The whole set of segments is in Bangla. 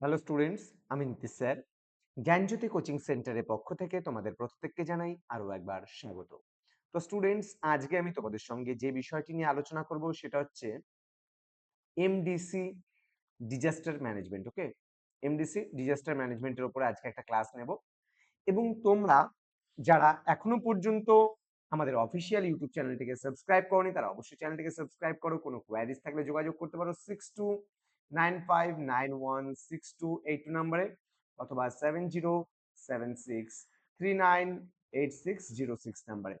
হ্যালো স্টুডেন্টস আমি নীতিশ স্যার জ্ঞানজ্যোতি কোচিং সেন্টারের পক্ষ থেকে তোমাদের প্রত্যেককে জানাই আরও একবার স্বাগত। তো স্টুডেন্টস আজকে আমি তোমাদের সঙ্গে যে বিষয়টি নিয়ে আলোচনা করব সেটা হচ্ছে MDC disaster management okay MDC disaster ম্যানেজমেন্টের উপরে আজকে একটা ক্লাস নেব। এবং তোমরা যারা এখনও পর্যন্ত আমাদের অফিসিয়াল ইউটিউব চ্যানেলটিকে সাবস্ক্রাইব করনি, তারা অবশ্যই চ্যানেলটিকে সাবস্ক্রাইব করো। কোনো কোয়ারিজ থাকলে যোগাযোগ করতে পারো। Six two nine five nine one six two eight নাম্বারে অথবা seven zero seven six three nine eight six zero six নাম্বারে।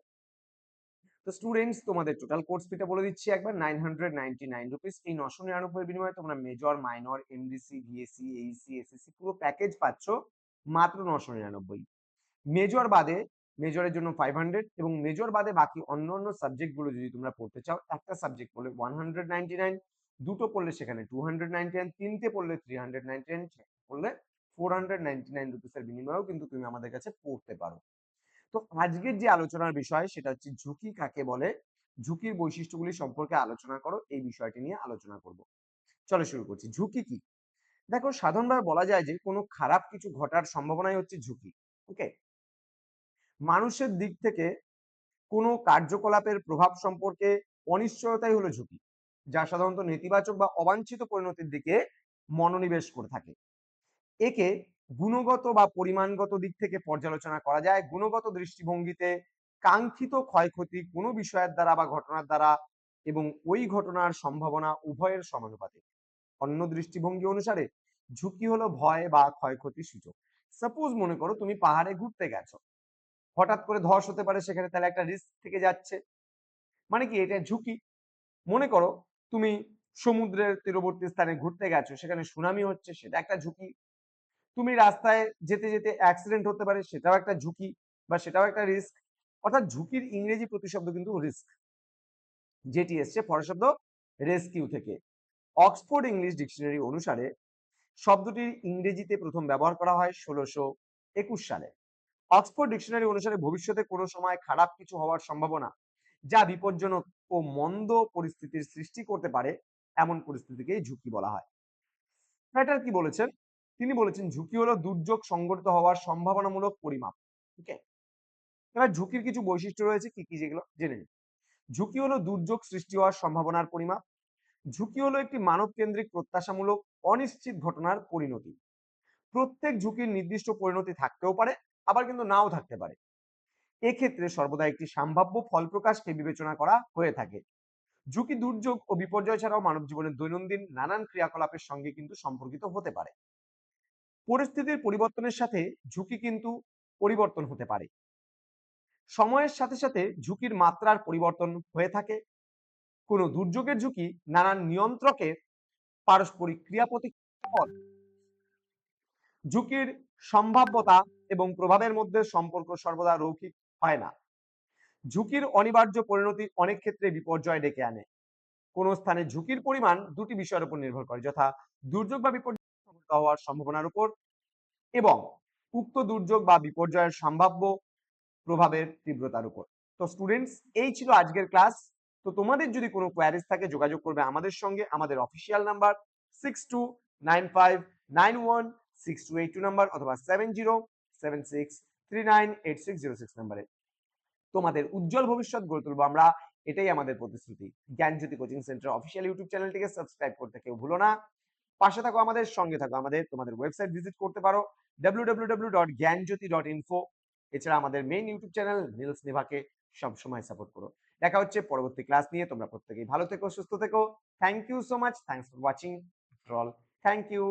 তো স্টুডেন্টস তোমাদের টোটাল কোর্স ফিটা বলে দিচ্ছি একবার, nine hundred ninety nine rupees এই নশো নিরানব্বই বিনিময়ে তোমরা major minor MDC VSC AEC SSC পুরো প্যাকেজ পাচ্ছ মাত্র নশো নিরানব্বই। মেজর বাদে মেজরের জন্য ফাইভ হান্ড্রেড এবং মেজর বাদে বাকি অন্য অন্য সাবজেক্টগুলো যদি তোমরা পড়তে চাও, একটা সাবজেক্ট পড়লে ওয়ান হান্ড্রেড নাইনটি নাইন দুটো পড়লে সেখানে টু তিনটে পড়লে থ্রি পড়লে ফোর হান্ড্রেড কিন্তু তুমি আমাদের কাছে পড়তে পারো। তো আজকের যে আলোচনার বিষয় সেটা হচ্ছে ঝুঁকি কাকে বলে, ঝুঁকির বৈশিষ্ট্যগুলি সম্পর্কে আলোচনা করো, এই বিষয়টি নিয়ে আলোচনা করব। চলো শুরু করছি। ঝুঁকি কি? দেখো, সাধারণভাবে বলা যায় যে কোনো খারাপ কিছু ঘটার সম্ভাবনাই হচ্ছে ঝুঁকি ওকে মানুষের দিক থেকে কোনো কার্যকলাপের প্রভাব সম্পর্কে অনিশ্চয়তাই হলো ঝুঁকি। যা সাধারণত নেতিবাচক বা অবাঞ্ছিত পরিণতির দিকে মনোনিবেশ করে থাকে। একে গুণগত বা পরিমাণগত দিক থেকে পর্যালোচনা করা যায়। গুণগত দৃষ্টিভঙ্গিতে কাঙ্ক্ষিত ক্ষয়ক্ষতি কোনো বিষয়ের দ্বারা বা ঘটনার দ্বারা এবং ওই ঘটনার সম্ভাবনা উভয়ের সমানুপাতিক। অন্য দৃষ্টিভঙ্গি অনুসারে ঝুঁকি হলো ভয় বা ক্ষয়ক্ষতির সূচক। সাপোজ মনে করো তুমি পাহাড়ে ঘুরতে গেছো। হঠাৎ করে ধস হতে পারে, সেখানে তাহলে একটা রিস্ক থেকে যাচ্ছে। মানে কি? এটা ঝুঁকি। মনে করো তুমি সমুদ্রের তীরবর্তী স্থানে ঘুরতে গেছো, সেখানে সুনামি হচ্ছে, সেটা একটা ঝুঁকি। তুমি রাস্তায় যেতে যেতে অ্যাক্সিডেন্ট হতে পারে, সেটাও একটা ঝুঁকি বা সেটাও একটা রিস্ক অর্থাৎ ঝুঁকির ইংরেজি প্রতিশব্দ কিন্তু রিস্ক যেটি এসছে পরশব্দ রেস্কিউ থেকে। অক্সফোর্ড ইংলিশ ডিকশনারি অনুসারে শব্দটির ইংরেজিতে প্রথম ব্যবহার করা হয় ষোলোশো একুশ সালে। অক্সফোর্ড ডিকশনারি অনুসারে ভবিষ্যতে কোনো সময় খারাপ কিছু হওয়ার সম্ভাবনা, যা বিপজ্জনক ও মন্দ পরিস্থিতির সৃষ্টি করতে পারে এমন পরিস্থিতিকেই ঝুঁকি বলা হয়। ফ্যাটার কি বলেছেন? তিনি বলেছেন, ঝুঁকি হলো দুর্যোগ সংঘটিত হওয়ার সম্ভাবনামূলক পরিমাপ। ওকে? এবার ঝুঁকির কিছু বৈশিষ্ট্য রয়েছে, কি কি যেগুলো? জেনে নিন ঝুঁকি হলো দুর্যোগ সৃষ্টি হওয়ার সম্ভাবনার পরিমাপ। ঝুঁকি হলো একটি মানব কেন্দ্রিক প্রত্যাশামূলক অনিশ্চিত ঘটনার পরিণতি। প্রত্যেক ঝুঁকির নির্দিষ্ট পরিণতি থাকতেও পারে, আবার কিন্তু নাও থাকতে পারে। এক্ষেত্রে সর্বদা একটি সম্ভাব্য ফল প্রকাশকে বিবেচনা করা হয়ে থাকে। ঝুঁকি, দুর্যোগ ও বিপর্যয় ছাড়াও মানব জীবনের দৈনন্দিন নানান ক্রিয়াকলাপের সঙ্গে কিন্তু সম্পর্কিত হতে পারে। পরিস্থিতির পরিবর্তনের সাথে ঝুঁকি কিন্তু পরিবর্তন হতে পারে। সময়ের সাথে সাথে ঝুঁকির মাত্রার পরিবর্তন হয়ে থাকে। কোনো দুর্যোগের ঝুঁকি নানান নিয়ন্ত্রকের পারস্পরিক ক্রিয়া প্রতিক্রিয়া ঝুঁকির সম্ভাব্যতা এবং প্রভাবের মধ্যে সম্পর্ক সর্বদা রৌখিক হয় না। ঝুঁকির অনিবার্য পরিণতি অনেক ক্ষেত্রে বিপর্যয় ডেকে আনে। কোন স্থানে ঝুঁকির পরিমাণ দুটি বিষয়ের উপর নির্ভর করে, যথা দুর্যোগ বা বিপর্যয় হওয়ার সম্ভাবনার উপর এবং উক্ত দুর্যোগ বা বিপর্যয়ের সম্ভাব্য প্রভাবের তীব্রতার উপর। তো স্টুডেন্টস এই ছিল আজকের ক্লাস তো তোমাদের যদি কোনো কোয়ারিজ থাকে, যোগাযোগ করবে আমাদের সঙ্গে। আমাদের official number six two nine five nine one six two eight two number অথবা seven zero seven six three nine eight six zero six নাম্বারে তোমাদের উজ্জ্বল ভবিষ্যৎ গড়ে তুলবো আমরা, এটাই আমাদের প্রতিশ্রুতি। Gyanjyoti coaching centre official YouTube চ্যানেলটিকে সাবস্ক্রাইব করতে কেউ ভুলো না। পাশে থাকো আমাদের, সঙ্গে থাকো আমাদের, তোমাদের ওয়েবসাইট ভিজিট করতে পারো। www.জ্ঞানজ্যোতি.info এছাড়া আমাদের মেইন ইউটিউব চ্যানেল নীলস নিভাকে সবসময় সাপোর্ট করো। দেখা হচ্ছে পরবর্তী ক্লাস নিয়ে, তোমরা প্রত্যেকেই ভালো থেকো, সুস্থ থেকো। Thank you so much thanks for watching all thank you